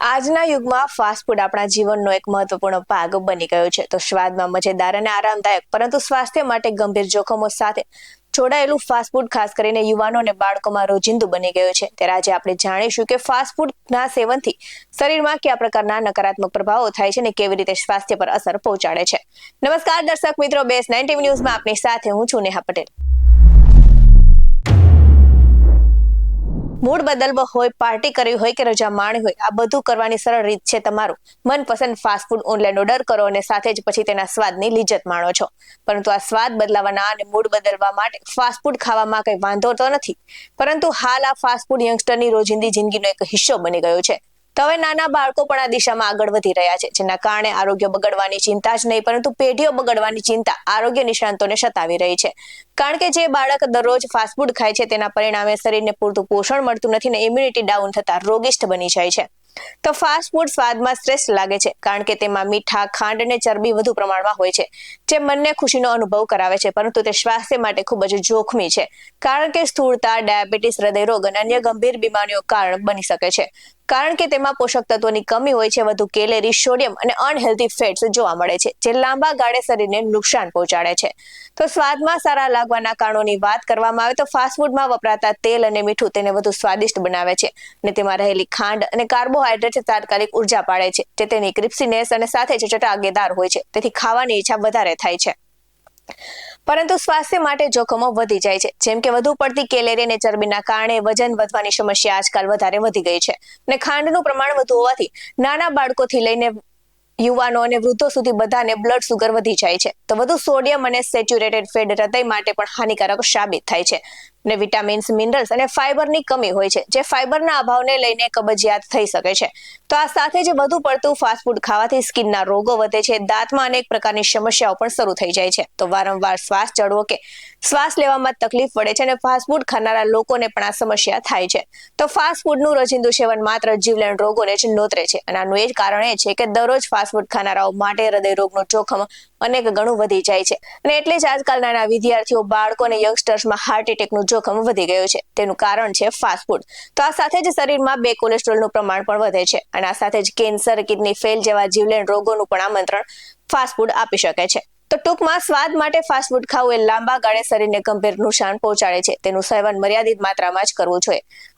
આજના યુગમાં fast food આપણા જીવનનો એક મહત્વપૂર્ણ ભાગ બની ગયો છે. તો સ્વાદમાં મજેદાર અને આરામદાયક, પરંતુ સ્વાસ્થ્ય માટે ગંભીર જોખમો સાથે જોડાયેલું ફાસ્ટ ફૂડ ખાસ કરીને યુવાનો અને બાળકોમાં રોજિંદુ બની ગયું છે. ત્યારે આજે આપણે જાણીશું કે ફાસ્ટ ફૂડના સેવનથી શરીરમાં કયા પ્રકારના નકારાત્મક પ્રભાવો થાય છે અને કેવી રીતે સ્વાસ્થ્ય પર અસર પહોંચાડે છે. નમસ્કાર દર્શક મિત્રો, બેસ નાઇન્ટી ન્યૂઝમાં આપની સાથે હું છું નેહા પટેલ. મૂડ બદલવો હોય, પાર્ટી કરવી હોય કે રજા માણવી હોય, આ બધું કરવાની સરળ રીત છે તમારું. મનપસંદ ફાસ્ટફૂડ ઓનલાઈન ઓર્ડર કરો અને સાથે જ પછી તેના સ્વાદની લિજ્જત માણો છો. પરંતુ આ સ્વાદ બદલાવાના અને મૂડ બદલવા માટે ફાસ્ટ ફૂડ ખાવામાં કંઈ વાંધો તો નથી. પરંતુ હાલ આ ફાસ્ટ ફૂડ યંગસ્ટરની રોજિંદી જિંદગીનો એક હિસ્સો બની ગયો છે. તો હવે નાના બાળકો પણ આ દિશામાં આગળ વધી રહ્યા છે, જેના કારણે આરોગ્ય બગડવાની ચિંતા જ નહીં, પરંતુ પેઢીઓ બગડવાની ચિંતા આરોગ્ય નિષ્ણાંતોને સતાવી રહી છે. કારણ કે જે બાળક દરરોજ ફાસ્ટફૂડ ખાય છે, તેના પરિણામે શરીરને પૂરતું પોષણ મળતું નથી ને ઇમ્યુનિટી ડાઉન થતા રોગિષ્ઠ બની જાય છે. તો ફાસ્ટ સ્વાદમાં શ્રેષ્ઠ લાગે છે, કારણ કે તેમાં મીઠા, ખાંડ અને ચરબી વધુ પ્રમાણમાં હોય છે, જે મનને ખુશીનો અનુભવ કરાવે છે, પરંતુ તે સ્વાસ્થ્ય માટે ખૂબ જ જોખમી છે, કારણ કે સ્થૂળતા, ડાયાબિટીસ, હૃદયરોગ અને અન્ય ગંભીર બીમારીઓ કારણ બની શકે છે. કારણ કે તેમાં પોષક તત્વોની કમી હોય છે, વધુ કેલેરી, સોડિયમ અને અનહેલ્ધી ફેટ્સ જોવા મળે છે, જે લાંબા ગાળે શરીરને નુકસાન પહોંચાડે છે. તો સ્વાદમાં સારા લાગવાના કારણોની વાત કરવામાં આવે તો ફાસ્ટફૂડમાં વપરાતા તેલ અને મીઠું તેને વધુ સ્વાદિષ્ટ બનાવે છે અને તેમાં રહેલી ખાંડ અને કાર્બોહાઈડ્રેટ તાત્કાલિક ઊર્જા પાડે છે, જે તેની ક્રિપ્સીનેસ અને સાથે જ ચટાકેદાર હોય છે, તેથી ખાવાની ઈચ્છા વધારે થાય છે. પરંતુ સ્વાસ્થ્ય માટે જોખમો વધી જાય છે. જેમ કે વધુ પડતી કેલેરી અને ચરબીના કારણે વજન વધવાની સમસ્યા આજકાલ વધારે વધી ગઈ છે અને ખાંડનું પ્રમાણ વધુ હોવાથી નાના બાળકોથી લઈને યુવાનો અને વૃદ્ધો સુધી બધાને બ્લડ સુગર વધી જાય છે. તો વધુ સોડિયમ અને સેચ્યુરેટેડ ફેટ હૃદય માટે પણ હાનિકારક સાબિત થાય છે. અને વિટામિન્સ, મિનરલ્સ અને ફાઈબરની કમી હોય છે, જે ફાઈબરના અભાવને લઈને કબજિયાત થઈ શકે છે. તો આ સાથે જ વધુ પડતું ફાસ્ટ ફૂડ ખાવાથી સ્કિનના રોગો વધે છે, દાંતમાં અનેક પ્રકારની સમસ્યાઓ પણ શરૂ થઈ જાય છે. તો વારંવાર શ્વાસ ચડવો કે શ્વાસ લેવામાં તકલીફ પડે છે અને ફાસ્ટ ફૂડ ખાનારા લોકોને પણ આ સમસ્યા થાય છે. તો ફાસ્ટ ફૂડનું રોજિંદુ સેવન માત્ર જીવલેણ રોગોને જ નોતરે છે અને આનું એ જ કારણ એ છે કે દરરોજ ફાસ્ટ ફૂડ ખાનારાઓ માટે હૃદય રોગનું જોખમ અનેક ગણું વધી જાય છે. અને એટલે જ આજકાલના વિદ્યાર્થીઓ, બાળકો અને યંગસ્ટર્સમાં હાર્ટ એટેકનું જોખમ વધી ગયું છે. તેનું કારણ છે ફાસ્ટફૂડ તો આ સાથે જ શરીરમાં બે કોલેસ્ટ્રોલનું પ્રમાણ પણ વધે છે અને આ સાથે જ કેન્સર કિડની ફેલ જેવા જીવલેણ રોગોનું પણ આમંત્રણ ફાસ્ટફૂડ આપી શકે છે. તો ટૂંકમાં સ્વાદ માટે ફાસ્ટફૂડ ખાવું એ લાંબા ગાળે શરીરને ગંભીર નુકસાન પહોંચાડે છે. તેનું સેવન મર્યાદિત માત્રામાં જ કરવું જોઈએ.